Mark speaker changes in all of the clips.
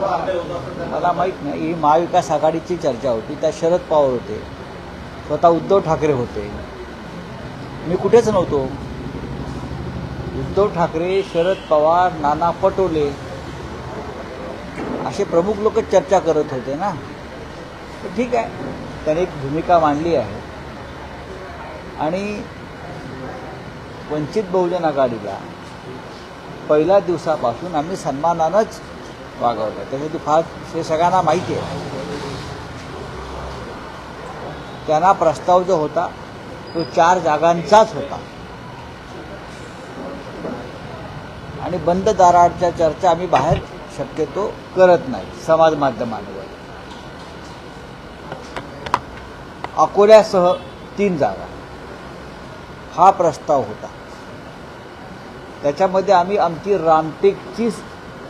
Speaker 1: मला माहीत नाही. ही महाविकास आघाडीची चर्चा होती. त्या शरद पवार होते. स्वतः उद्धव ठाकरे होते. मी कुठेच नव्हतो. उद्धव ठाकरे शरद पवार नाना पटोले असे प्रमुख लोक चर्चा करत होते ना. तर ठीक आहे. त्याने एक भूमिका मांडली आहे. आणि वंचित बहुजन आघाडीला पहिल्या दिवसापासून आम्ही सन्मानानंच वागवलं. त्याच्यात फार हे सगळ्यांना माहिती आहे. त्यांना प्रस्ताव जो होता तो चार जागांचाच होता. आणि बंद दाराच्या चर्चा आम्ही बाहेर शक्यतो करत नाही समाज माध्यमांवर. अकोल्यासह तीन जागा. हा प्रस्ताव होता. त्याच्यामध्ये आम्ही आमची रामटेकची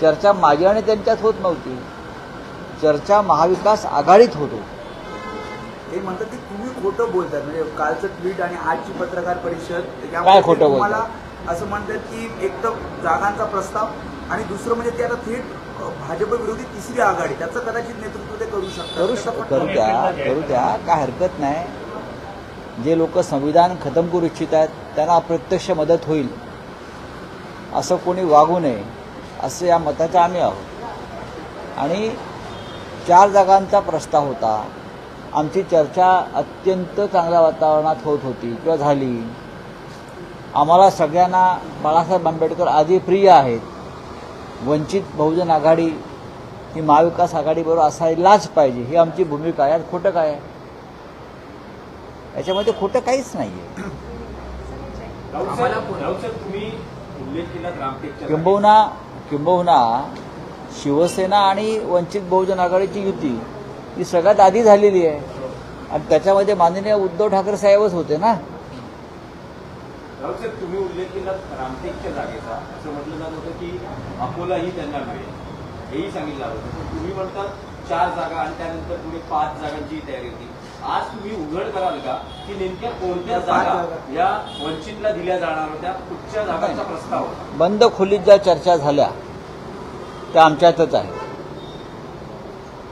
Speaker 1: चर्चा माझी आणि त्यांच्यात होत नव्हती. चर्चा महाविकास आघाडीत होत. होती
Speaker 2: ते म्हणतात की तुम्ही खोटं बोलतात म्हणजे कालचं ट्विट आणि आजची पत्रकार परिषद
Speaker 1: काय खोटं?
Speaker 2: तुम्हाला असं म्हणतात की एक तर जागांचा प्रस्ताव आणि दुसरं म्हणजे ते आता थेट भाजप विरोधी तिसरी आघाडी. त्याचं कदाचित नेतृत्व ते करू शकतात.
Speaker 1: करू
Speaker 2: त्याचा
Speaker 1: शक
Speaker 2: पण-
Speaker 1: करू द्या करू द्या. काय हरकत नाही. जे लोक संविधान खतम करू इच्छित आहेत त्यांना अप्रत्यक्ष मदत होईल. असं कोणी वागू नये. असं या मताचं आम्ही आहोत. आणि चार जागांचा प्रस्ताव होता. आमची चर्चा अत्यंत चांगल्या वातावरणात होत होती किंवा झाली. आम्हाला सगळ्यांना बाळासाहेब आंबेडकर आधी प्रिय आहेत. वंचित बहुजन आघाडी ही महाविकास आघाडीबरोबर असायलाच पाहिजे. ही आमची भूमिका आहे. यात खोटं काय आहे? याच्यामध्ये खोटं काहीच नाही आहे किंबहुना किंबहुना शिवसेना आणि वंचित बहुजन आघाडीची युती ही सगळ्यात आधी झालेली आहे. आणि त्याच्यामध्ये माननीय उद्धव ठाकरे साहेबच होते ना.
Speaker 3: तुम्ही उल्लेख केला रामटेकच्या जागेचा. असं म्हटलं जात होतं की अकोला ही त्यांना मिळेल. हेही सांगितलं होतं. तुम्ही म्हणता चार जागा आणि त्यानंतर पुढे पाच जागांची तयारी होती. आज तुम्ही उघड कराल का की नेमक्या कोणत्या जागा
Speaker 2: जागा.
Speaker 3: या वंचितला दिल्या जाणार होत्या? कुठच्या जागांचा प्रस्ताव होता?
Speaker 1: बंद खोलीत ज्या चर्चा झाल्या त्या आमच्यातच आहे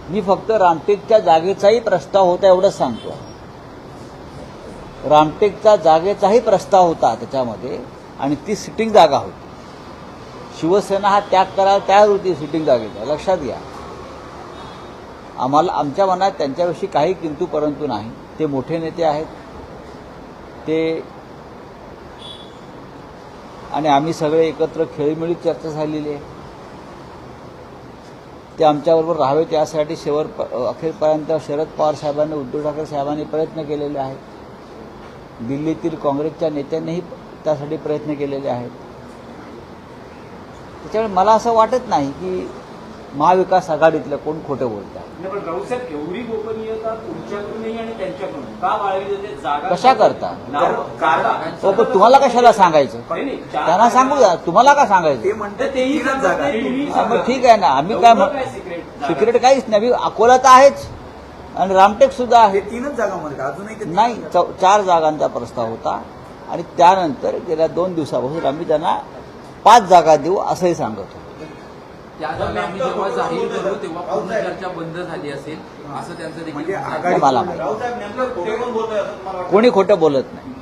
Speaker 1: मी फक्त रामटेकच्या जागेचाही प्रस्ताव होता एवढंच सांगतो. रामटेकचा जागेचाही प्रस्ताव होता त्याच्यामध्ये आणि ती सिटिंग जागा होती. शिवसेना हा त्याग करायला तयार होती सिटिंग जागेचा लक्षात घ्या. आम्हाला आमच्या मनात त्यांच्याविषयी काही किंतू परंतु नाही. ते मोठे नेते आहेत. ते आणि आम्ही सगळे एकत्र खेळीमेळीत चर्चा झालेली आहे. ते आमच्याबरोबर राहावेत यासाठी शेवट अखेरपर्यंत शरद पवार साहेबांनी उद्धव ठाकरे साहेबांनी प्रयत्न केलेले आहेत. दिल्लीतील काँग्रेसच्या नेत्यांनीही त्यासाठी प्रयत्न केलेले आहेत. त्याच्यामुळे मला असं वाटत नाही की महाविकास आघाडीतलं कोण खोटं बोलत आहे कशा करता? हो पण तुम्हाला कशाला सांगायचं? त्यांना सांगू द्या तुम्हाला का सांगायचं. ठीक आहे ना. आम्ही काय
Speaker 3: सिक्रेट
Speaker 1: सिक्रेट काहीच नाही. अकोला तर आहेच. आणि रामटेक सुद्धा आहे.
Speaker 2: हे तीनच जागा म्हणतात. अजूनही
Speaker 1: नाही चार जागांचा प्रस्ताव होता. आणि त्यानंतर गेल्या दोन दिवसापासून आम्ही त्यांना पाच जागा देऊ असंही सांगत होतो.
Speaker 4: त्या जागा आम्ही जेव्हा जाहीर करू तेव्हा पूर्ण चर्चा बंद झाली असेल असं त्यांचं देखील
Speaker 2: म्हणजे. आघाडी
Speaker 1: मला माहिती.
Speaker 3: खोटं कोण बोलतोय असं तुम्हाला वाटतं?
Speaker 1: कोणी खोटं बोलत नाही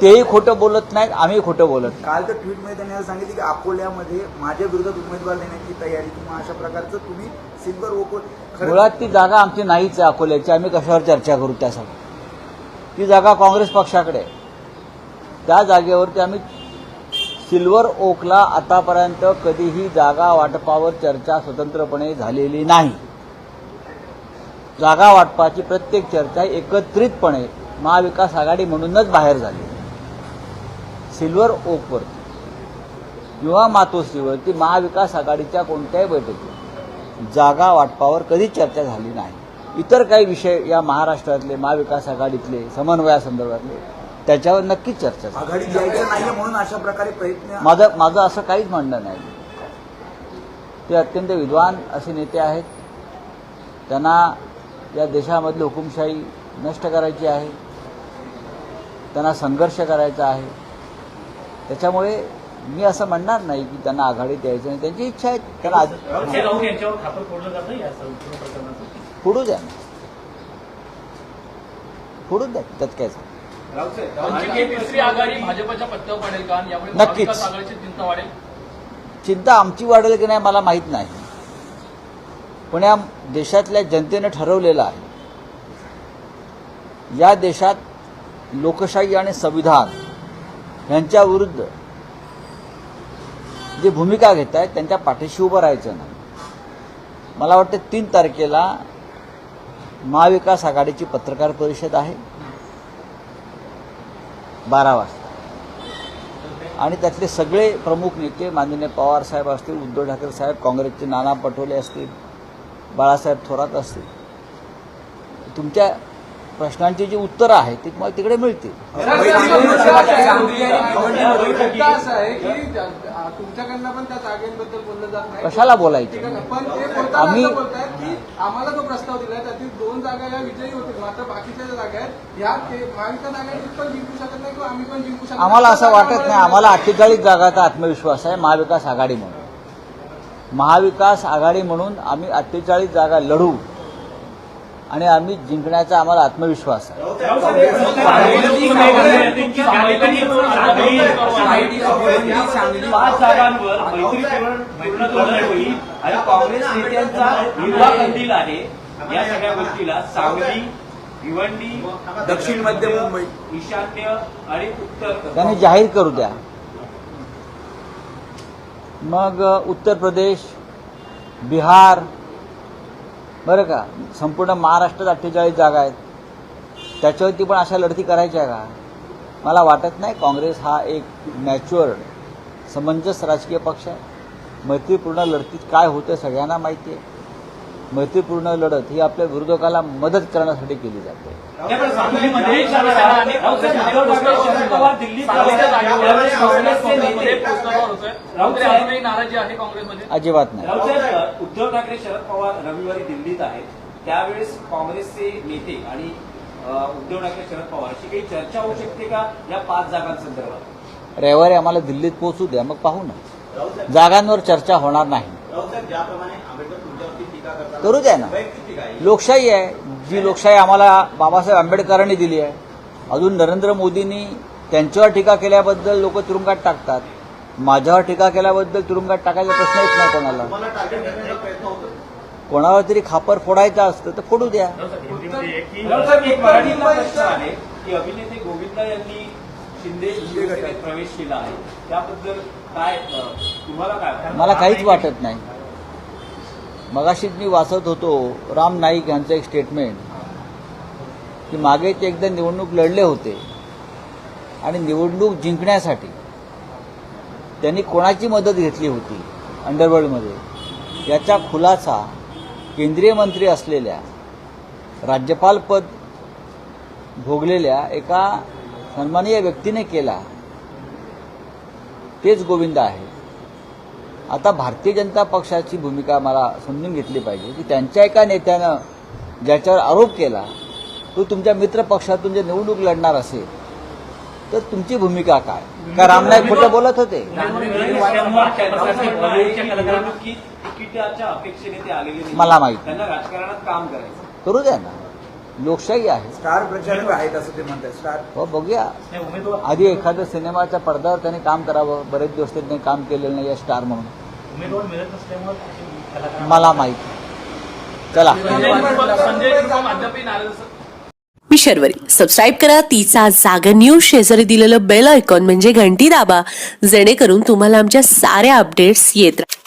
Speaker 1: तेही खोटं बोलत नाहीत आम्ही खोटं बोलत नाही
Speaker 2: काल तर ट्विटमध्ये त्यांनी असं सांगितलं की अकोल्यामध्ये माझ्या विरोधात उमेदवार देण्याची तयारी किंवा अशा प्रकारचं तुम्ही सिल्वर ओको खरं
Speaker 1: मुळात ती जागा आमची नाहीच आहे अकोल्याची आम्ही कशावर चर्चा करू त्यासाठी ती जागा काँग्रेस पक्षाकडे आहे. त्या जागेवरती आम्ही सिल्वर ओकला आतापर्यंत कधीही जागा वाटपावर चर्चा स्वतंत्रपणे झालेली नाही. जागा वाटपाची प्रत्येक चर्चा एकत्रितपणे महाविकास आघाडी म्हणूनच बाहेर झाली. सिल्वर ओकवरती. किंवा मातोश्रीवरती महाविकास आघाडीच्या कोणत्याही बैठकीत जागा वाटपावर कधीच चर्चा झाली नाही. इतर काही विषय या महाराष्ट्रातले महाविकास आघाडीतले समन्वयासंदर्भातले त्याच्यावर नक्कीच चर्चा झाली.
Speaker 2: आघाडी द्यायचं नाहीये म्हणून अशा प्रकारे प्रयत्न
Speaker 1: माझं माझं असं काहीच म्हणणं नाही. ते अत्यंत विद्वान असे नेते आहेत. त्यांना या देशामधली हुकुमशाही नष्ट करायची आहे. त्यांना संघर्ष करायचा आहे. त्याच्यामुळे मी असं म्हणणार नाही की त्यांना आघाडी द्यायचं नाही. त्यांची इच्छा आहे. त्यांना आधी-
Speaker 5: राहून यांच्यावर खापर फोडलं जात नाही या संपूर्ण प्रकरणाचं?
Speaker 1: फोडू द्या. ना. फोडू द्या. त्यात काय झालं.
Speaker 4: तिसरी आघाडी भाजपच्या पत्त्यावर पडेल का? यामुळे
Speaker 1: नक्कीच.
Speaker 4: महाविकास आघाडीची चिंता वाढेल.
Speaker 1: चिंता आमची वाढेल की नाही मला माहीत नाही. पण या देशातल्या जनतेनं ठरवलेलं आहे. या देशात लोकशाही आणि संविधान यांच्या विरुद्ध जी भूमिका घेत आहेत त्यांच्या पाठीशी उभं राहायचं नाही. मला वाटतं तीन तारखेला महाविकास आघाडीची पत्रकार परिषद आहे. बारा वाजता. आणि त्यातले सगळे प्रमुख नेते माननीय पवार साहेब असतील उद्धव ठाकरे साहेब काँग्रेसचे नाना पटोले असतील बाळासाहेब थोरात असतील. तुमच्या प्रश्नांची जी उत्तरं आहेत ती तुम्हाला तिकडे मिळतील.
Speaker 6: तुमच्याकडनं पण त्या जागेबद्दल बोललं जात नाही
Speaker 1: कशाला बोलायचं?
Speaker 6: पण ते
Speaker 1: आम्ही-
Speaker 6: आम्हाला जो प्रस्ताव दिला त्यातील दोन जागा या विजयी होतील मात्र बाकीच्या जागा आहेत या महाविकास आघाडी पण जिंकू शकत नाही किंवा आम्ही पण जिंकू शकतो
Speaker 1: आम्हाला असं वाटत नाही आम्हाला अठ्ठेचाळीस जागाचा आत्मविश्वास आहे महाविकास आघाडी म्हणून. महाविकास आघाडी म्हणून आम्ही अठ्ठेचाळीस जागा लढू. आणि आम्ही जिंकण्याचा आम्हाला आत्मविश्वास आहे.
Speaker 3: काँग्रेस नेत्यांचा हिरवा कंदील या सगळ्या गोष्टीला सांगली भिवंडी
Speaker 2: दक्षिण मध्य मुंबई.
Speaker 3: ईशान्य आणि उत्तर
Speaker 1: त्यांनी जाहीर करू द्या. मग उत्तर प्रदेश बिहार बरं का? संपूर्ण महाराष्ट्रात अठ्ठेचाळीस जागा आहेत. त्याच्यावरती पण अशा लढती करायच्या का? मला वाटत नाही काँग्रेस हा एक मॅच्युअर्ड समंजस राजकीय पक्ष आहे. मैत्रीपूर्ण लढतीत काय होतं सगळ्यांना माहिती आहे. मैत्रीपूर्ण लढत ही आपल्या विरोधकाला मदत करण्यासाठी केली जाते. अजिबात नाही.
Speaker 3: उद्धव ठाकरे शरद पवार रविवारी दिल्लीत आहेत. त्यावेळेस काँग्रेसचे नेते आणि उद्धव ठाकरे शरद पवार अशी काही चर्चा होऊ शकते का या पाच जागांसंदर्भात?
Speaker 1: रविवारी आम्हाला दिल्लीत पोहोचू द्या मग पाहू ना. जागांवर चर्चा होणार नाही.
Speaker 7: ज्याप्रमाणे टीका करतात
Speaker 1: करू द्या ना.
Speaker 7: आहे
Speaker 1: लोकशाही आहे. जी लोकशाही आम्हाला बाबासाहेब आंबेडकरांनी दिली आहे. अजून नरेंद्र मोदींनी त्यांच्यावर टीका केल्याबद्दल लोक तुरुंगात टाकतात. माझ्यावर टीका केल्याबद्दल तुरुंगात टाकायचा प्रश्न येत नाही कोणाला.
Speaker 7: तुम्हाला टार्गेट करण्याचा प्रयत्न होतो
Speaker 1: कोणावर तरी खापर फोडायचं असतं तर फोडू द्या.
Speaker 3: आहे अभिनेते गोविंदा यांनी शिंदे प्रवेश केला आहे. त्याबद्दल काय तुम्हाला काय?
Speaker 1: मला काहीच वाटत नाही. मगाशीच मी वाचत होतो राम नाईक यांचं एक स्टेटमेंट की मागे ते एकदा निवडणूक लढले होते आणि निवडणूक जिंकण्यासाठी त्यांनी कोणाची मदत घेतली होती अंडरवर्ल्डमध्ये याचा खुलासा केंद्रीय मंत्री असलेल्या राज्यपालपद भोगलेल्या एका सन्माननीय व्यक्तीने केला. तेच गोविंद आहे. आता भारतीय जनता पक्षाची भूमिका मला समजून घेतली पाहिजे की त्यांच्या एका नेत्यानं ज्याच्यावर आरोप केला तो तुमच्या मित्र पक्षातून जे निवडणूक लढणार असेल तर तुमची भूमिका काय? का रामनाईक खोटं बोलत होते. मला माहीत नाही.
Speaker 3: त्यांना राजकारणात काम करायचं.
Speaker 1: करू द्या ना. लोकशाही आहे.
Speaker 2: स्टार प्रचारक आहेत असं ते म्हणतात. स्टार
Speaker 1: हो बघूया. आधी एखाद्या सिनेमाच्या पडद्यावर त्यांनी काम करावं. बरेच दिवस त्यांनी काम केलेलं नाही या स्टार म्हणून.
Speaker 5: उमेदवार मिळत नसल्यामुळे कलाकार
Speaker 1: मला माहीत. चला.
Speaker 8: मी शर्वरी. सबस्क्राईब करा. तिचा जागर न्यूज शेजारी दिलेलं बेल आयकॉन म्हणजे घंटी दाबा. जेणेकरून तुम्हाला आमच्या साऱ्या अपडेट्स येत राहतील